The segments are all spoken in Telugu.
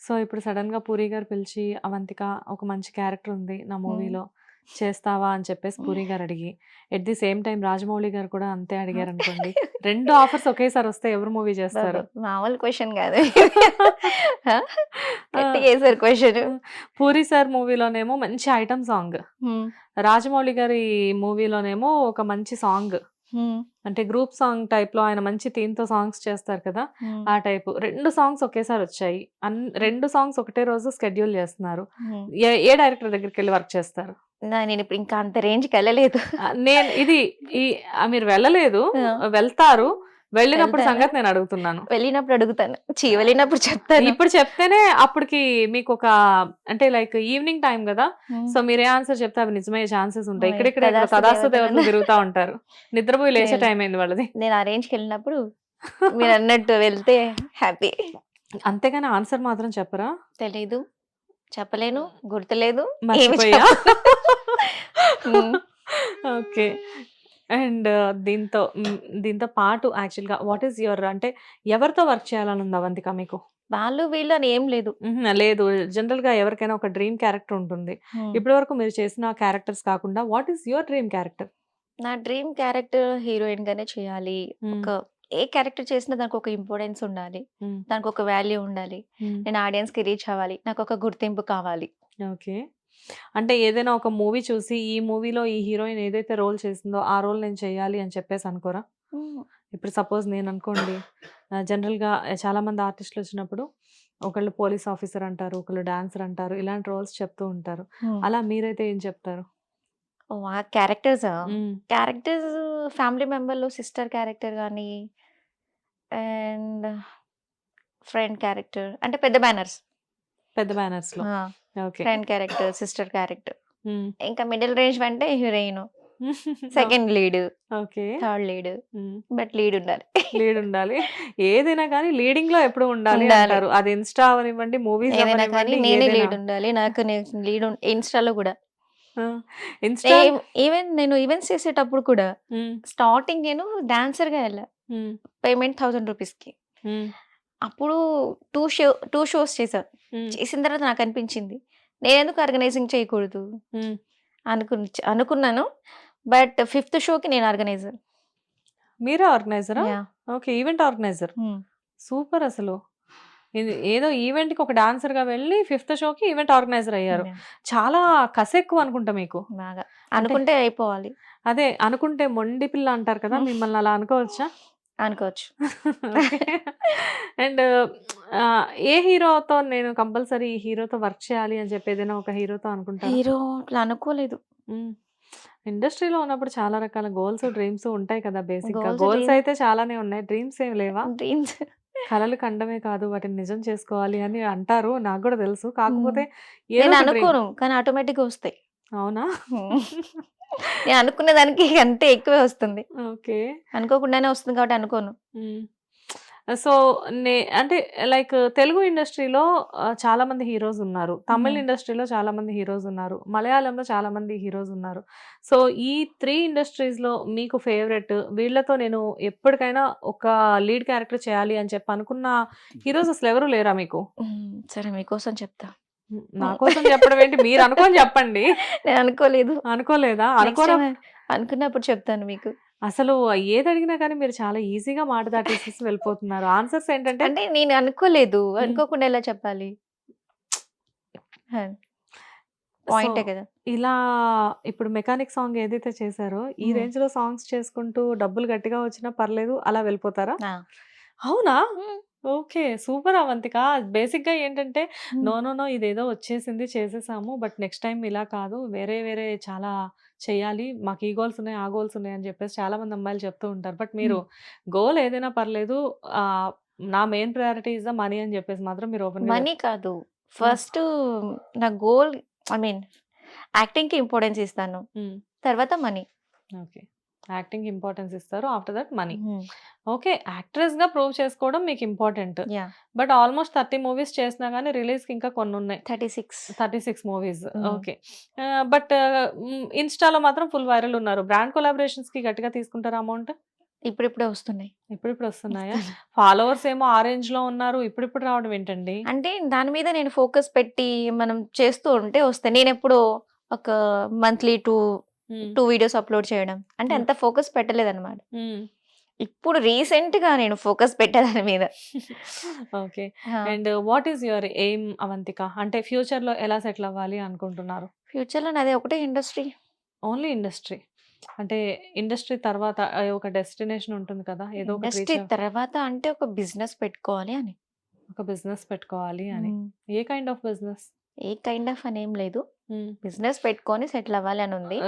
సో ఇప్పుడు సడన్గా పూరి గారు పిలిచి అవంతిక ఒక మంచి క్యారెక్టర్ ఉంది నా మూవీలో చేస్తావా? అని చెప్పేసి పూరి గారు అడిగి at the same time Rajamouli గారు కూడా అంతే అడిగారు అనుకోండి రెండు ఆఫర్స్ ఒకేసారి వస్తే ఎవరు మూవీ చేస్తారు? మామూలు క్వశ్చన్ కాదు. క్వశ్చన్. పూరి సార్ మూవీలోనేమో మంచి ఐటమ్ సాంగ్. రాజమౌళి గారి మూవీలోనేమో ఒక మంచి సాంగ్. అంటే గ్రూప్ సాంగ్ టైప్లో ఆయన మంచి థీమ్తో సాంగ్స్ చేస్తారు కదా ఆ టైప్. రెండు సాంగ్స్ ఒకేసారి వచ్చాయి. రెండు సాంగ్స్ ఒకటే రోజు స్కెడ్యూల్ చేస్తున్నారు. ఏ డైరెక్టర్ దగ్గరికి వెళ్ళి వర్క్ చేస్తారు? నేను ఇప్పుడు ఇంకా అంత రేంజ్కి వెళ్ళలేదు. నేను ఇది ఈ మీరు వెళ్ళలేదు. వెళ్తారు. వెళ్ళినప్పుడు? సంగతి నేను అడుగుతున్నాను. వెళ్ళినప్పుడు అడుగుతాను. చీ వెళ్ళినప్పుడు చెప్తాను. ఇప్పుడు చెప్తేనే అప్పటికి మీకు ఒక అంటే లైక్ ఈవినింగ్ టైం కదా సో మీరు ఏ ఆన్సర్ చెప్తే అవి నిజమయ్యే ఛాన్సెస్ ఉంటాయి. ఇక్కడిక్కడ తదాస్తు తదాస్తు దేవతలు తిరుగుతా ఉంటారు. నిద్రపోయి లేచే. టైం అయింది వాళ్ళది. నేను ఆ రేంజ్కి వెళ్ళినప్పుడు మీరు అన్నట్టు వెళ్తే హ్యాపీ అంతేగాని ఆన్సర్ మాత్రం చెప్పరా? తెలీదు. చెప్పలేను. గుర్తులేదు. మర్చిపోయా. ఓకే. అండ్ దీంతో దీంతో పాటు యాక్చువల్గా వాట్ ఈస్ యువర్ అంటే ఎవరితో వర్క్ చేయాలని ఉంది అవంతిక మీకు? వాళ్ళు వీళ్ళు అని ఏం లేదు. లేదు. జనరల్గా ఎవరికైనా ఒక డ్రీమ్ క్యారెక్టర్ ఉంటుంది. ఇప్పటి వరకు మీరు చేసిన క్యారెక్టర్స్ కాకుండా what is your dream character? నా డ్రీమ్ క్యారెక్టర్ హీరోయిన్ గానే చేయాలి ఒక ఏ క్యారెక్టర్ చేసినా దానికి ఒక ఇంపార్టెన్స్ ఉండాలి. దానికి ఒక వాల్యూ ఉండాలి. నేను ఆడియన్స్కి రీచ్ అవ్వాలి. నాకు ఒక గుర్తింపు కావాలి. ఓకే. అంటే ఏదైనా ఒక మూవీ చూసి ఈ మూవీలో ఈ హీరోయిన్ ఏదైతే రోల్ చేసిందో ఆ రోల్ నేను చేయాలి అని చెప్పేసి అనుకోరా? ఇప్పుడు సపోజ్ నేను అనుకోండి జనరల్గా చాలా మంది ఆర్టిస్టులు వచ్చినప్పుడు ఒకళ్ళు పోలీస్ ఆఫీసర్ అంటారు ఒకళ్ళు డాన్సర్ అంటారు ఇలాంటి రోల్స్ చెప్తూ ఉంటారు. అలా మీరైతే ఏం చెప్తారు? క్యారెక్టర్స్. క్యారెక్టర్స్ ఫ్యామిలీ మెంబర్లో సిస్టర్ క్యారెక్టర్ కానీ అండ్ ఫ్రెండ్ క్యారెక్టర్ అంటే పెద్ద బ్యానర్స్. పెద్ద బ్యానర్స్లో okay friend character sister character. ఇంకా మిడిల్ రేంజ్ అంటే heroine. Second lead. Okay. Third lead. But lead ఉండాలి. లీడ్ ఉండాలి. ఏదైనా కానీ లీడింగ్లో ఎప్పుడు ఉండాలి. అంటారు. అది ఇన్స్టా అవనివ్వండి మూవీస్ ఏదైనా కానీ నేనే లీడ్ ఉండాలి. నాకు లీడ్ ఇన్స్టాలో కూడా. ఈవెన్ నేను ఈవెంట్స్ చేసేటప్పుడు కూడా స్టార్టింగ్ నేను డాన్సర్గా వెళ్ళా పేమెంట్ థౌసండ్ రూపీస్కి అప్పుడు టూ షో టూ షోస్ చేశాను చేసిన తర్వాత నాకు అనిపించింది నేను ఎందుకు ఆర్గనైజింగ్ చేయకూడదు? అనుకు అనుకున్నాను. బట్ ఫిఫ్త్ షోకి నేను ఆర్గనైజర్. మీరే ఆర్గనైజరా? Okay event organiser. సూపర్ అసలు. ఇది ఏదో ఈవెంట్కి ఒక డాన్సర్గా వెళ్ళి ఫిఫ్త్ షోకి ఈవెంట్ ఆర్గనైజర్ అయ్యారు. చాలా కస ఎక్కువ అనుకుంటా మీకు. బాగా. అనుకుంటే అయిపోవాలి. అదే అనుకుంటే మొండి పిల్ల అంటారు కదా మిమ్మల్ని అలా అనుకోవచ్చా? అనుకోవచ్చు. అండ్ ఏ హీరోతో నేను కంపల్సరీ ఈ హీరోతో వర్క్ చేయాలి అని చెప్పి ఏదైనా ఒక హీరోతో అనుకుంటాను హీరో అనుకోలేదు. ఇండస్ట్రీలో ఉన్నప్పుడు చాలా రకాల గోల్స్ డ్రీమ్స్ ఉంటాయి కదా బేసిక్గా గోల్స్. అయితే చాలానే ఉన్నాయి. డ్రీమ్స్ ఏం లేవా? డ్రీమ్స్. కలలు కండమే కాదు వాటిని నిజం చేసుకోవాలి అని అంటారు. నాకు కూడా తెలుసు. కాకపోతే. అనుకోను కానీ ఆటోమేటిక్ వస్తాయి. అవునా? నేను అనుకున్న దానికి అంతే ఎక్కువే వస్తుంది. ఓకే. అనుకోకుండానే వస్తుంది కాబట్టి అనుకోను. సో నే అంటే లైక్ తెలుగు ఇండస్ట్రీలో చాలా మంది హీరోస్ ఉన్నారు. తమిళ. ఇండస్ట్రీలో చాలా మంది హీరోస్ ఉన్నారు. మలయాళంలో చాలా మంది హీరోస్ ఉన్నారు. సో ఈ త్రీ ఇండస్ట్రీస్లో మీకు ఫేవరెట్ వీళ్ళతో నేను ఎప్పటికైనా ఒక లీడ్ క్యారెక్టర్ చేయాలి అని చెప్పి అనుకున్న హీరోస్ అసలు ఎవరు లేరా మీకు. సరే మీకోసం చెప్తా. నా కోసం చెప్పడం ఏంటి? మీరు అనుకోని చెప్పండి. నేను అనుకోలేదు. అనుకోలేదా? అనుకోరా? అనుకున్నప్పుడు చెప్తాను మీకు. అసలు ఏది అడిగినా కానీ మీరు చాలా ఈజీగా మాట దాటేసేసి వెళ్ళిపోతున్నారు. ఆన్సర్స్ ఏంటంటే అంటే నేను అనుకోలేదు. అనుకోకుండా ఎలా చెప్పాలి? పాయింటే కదా. ఇలా ఇప్పుడు మెకానిక్ సాంగ్ ఏదైతే చేశారో ఈ. రేంజ్లో సాంగ్స్ చేసుకుంటూ డబ్బులు గట్టిగా వచ్చినా పర్లేదు అలా వెళ్ళిపోతారా. అవునా. ఓకే. సూపర్ అవంతిక. బేసిక్గా ఏంటంటే. నో నో నో ఇదేదో వచ్చేసింది చేసేసాము బట్ నెక్స్ట్ టైం ఇలా కాదు. వేరే వేరే చాలా చేయాలి. మాకు ఈ గోల్స్ ఉన్నాయి ఆ గోల్స్ ఉన్నాయి అని చెప్పేసి చాలా మంది అమ్మాయిలు చెప్తూ ఉంటారు. బట్ మీరు గోల్ ఏదైనా పర్లేదు నా main priority is the money అని చెప్పేసి మాత్రం మీరు ఓపెన్ మనీ కాదు. ఫస్ట్ నా గోల్ ఐ మీన్ యాక్టింగ్కి ఇంపార్టెన్స్ ఇస్తాను. తర్వాత మనీ. ఓకే. యాక్టింగ్ ఇంపార్టెన్స్ ఇస్తారు. After that money. ఓకే యాక్ట్రెస్గా ప్రూవ్ చేసుకోవడం మీకు important. But almost thirty movies చేసినా కానీ రిలీజ్కి ఇంకా కొన్ని ఉన్నాయి thirty six. Thirty six movies. Okay. But ఇన్స్టాలో మాత్రం ఫుల్ వైరల్ ఉన్నారు. బ్రాండ్ కొలాబరేషన్స్కి గట్టిగా తీసుకుంటారా అమౌంట్? ఇప్పుడిప్పుడే వస్తున్నాయి. ఇప్పుడిప్పుడు వస్తున్నాయా? ఫాలోవర్స్ ఏమో ఆ రేంజ్లో ఉన్నారు. ఇప్పుడిప్పుడు రావడం ఏంటండి? అంటే దాని మీద నేను ఫోకస్ పెట్టి మనం చేస్తూ ఉంటే వస్తాయి. నేను ఎప్పుడు ఒక monthly two two videos upload చేయడం. అంటే. అంత ఫోకస్ పెట్టలేదు అనమాట. ఇప్పుడు రీసెంట్గా నేను ఫోకస్ పెట్టే దాని మీద. Okay. And what is your aim Avantika? అంటే ఫ్యూచర్లో ఎలా సెటిల్ అవ్వాలి అనుకుంటున్నారు? ఫ్యూచర్లో నాది ఒకటే ఇండస్ట్రీ. Only industry. అంటే ఇండస్ట్రీ తర్వాత ఒక డెస్టినేషన్ ఉంటుంది కదా ఏదో ఇండస్ట్రీ తర్వాత అంటే ఒక బిజినెస్ పెట్టుకోవాలి అని. ఒక బిజినెస్ పెట్టుకోవాలి అని. A kind of business? A kind of అని ఏం లేదు. బిజినెస్ పెట్టుకొని సెటిల్ అవ్వాలి అని ఉంది.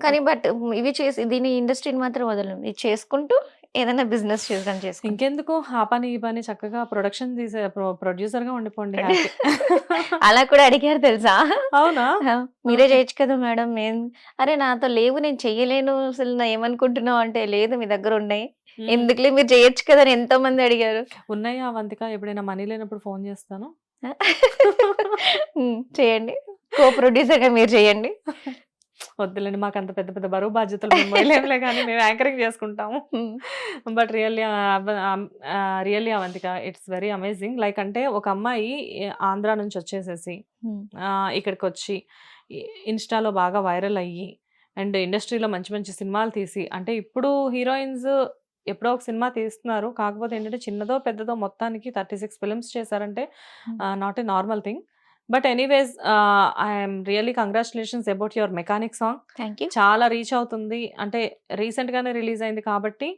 కానీ బట్ ఇవి చేసి దీని ఇండస్ట్రీని మాత్రం వదలను. ఇది చేసుకుంటూ ఏదైనా బిజినెస్ చేయడం చేసుకుంటూ. ఇంకెందుకు? ఆ పని ఈ పని చక్కగా ప్రొడక్షన్ తీసే ప్రొడ్యూసర్గా ఉండిపోండి. అలా కూడా అడిగారు తెలుసా? అవునా? మీరే. చేయొచ్చు కదా మేడం. నేను అరే నాతో లేవు నేను చెయ్యలేను అసలు నా ఏమనుకుంటున్నావు అంటే లేదు మీ దగ్గర ఉన్నాయి. ఎందుకులే మీరు చేయొచ్చు కదా అని ఎంతో మంది అడిగారు. ఉన్నాయా అవంతిక ఎప్పుడైనా మనీ లేనప్పుడు ఫోన్ చేస్తాను. చేయండి. కో ప్రొడ్యూసర్గా మీరు చేయండి. వద్దులేండి మాకు అంత పెద్ద పెద్ద బరువు బాధ్యతలు మేము మోయలేంలే కానీ మేము యాంకరింగ్ చేసుకుంటాము. But really really Avantika it's very amazing like అంటే ఒక అమ్మాయి ఆంధ్ర నుంచి వచ్చేసేసి ఇక్కడికి వచ్చి ఇన్స్టాలో బాగా వైరల్ అయ్యి అండ్ ఇండస్ట్రీలో మంచి మంచి సినిమాలు తీసి అంటే ఇప్పుడు హీరోయిన్స్ ఎప్పుడో ఒక సినిమా తీస్తున్నారు. కాకపోతే ఏంటంటే చిన్నదో పెద్దదో మొత్తానికి థర్టీ సిక్స్ ఫిల్మ్స్ చేశారంటే not a normal thing but anyways I'm really congratulations about your mechanic song thank you చాలా రీచ్ అవుతుంది. అంటే రీసెంట్ గానే రిలీజ్ అయింది కాబట్టి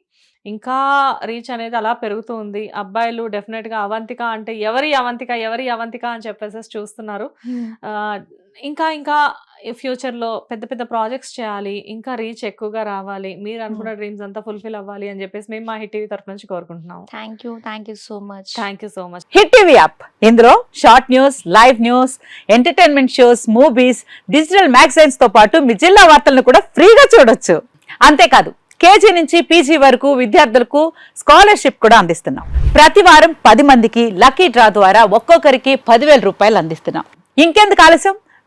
ఇంకా రీచ్ అనేది అలా పెరుగుతూ ఉంది. అబ్బాయిలు డెఫినెట్గా అవంతిక అంటే ఎవరి అవంతిక ఎవరి అవంతిక అని చెప్పేసి చూస్తున్నారు. ఆ, ఇంకా ఇంకా ఫ్యూచర్లో పెద్ద పెద్ద ప్రాజెక్ట్స్ చేయాలి ఇంకా రీచ్ ఎక్కువగా రావాలి మీరు అనుకున్న డ్రీమ్స్ అంతా ఫుల్ఫిల్ అవ్వాలి అని చెప్పేసి మేము మా హిట్ టీవీ తరఫు నుంచి కోరుకుంటున్నాం thank you thank you so much thank you so much Hit TV app ఇందులో short news live news entertainment shows movies digital మ్యాగజైన్స్తో పాటు మీ జిల్లా వార్తలను కూడా ఫ్రీగా చూడొచ్చు. అంతేకాదు కేజీ నుంచి పీజీ వరకు విద్యార్థులకు స్కాలర్షిప్ కూడా అందిస్తున్నాం. ప్రతి వారం పది మందికి లక్కీ డ్రా ద్వారా ఒక్కొక్కరికి పదివేల రూపాయలు అందిస్తున్నాం. ఇంకెందుకు ఆలస్యం?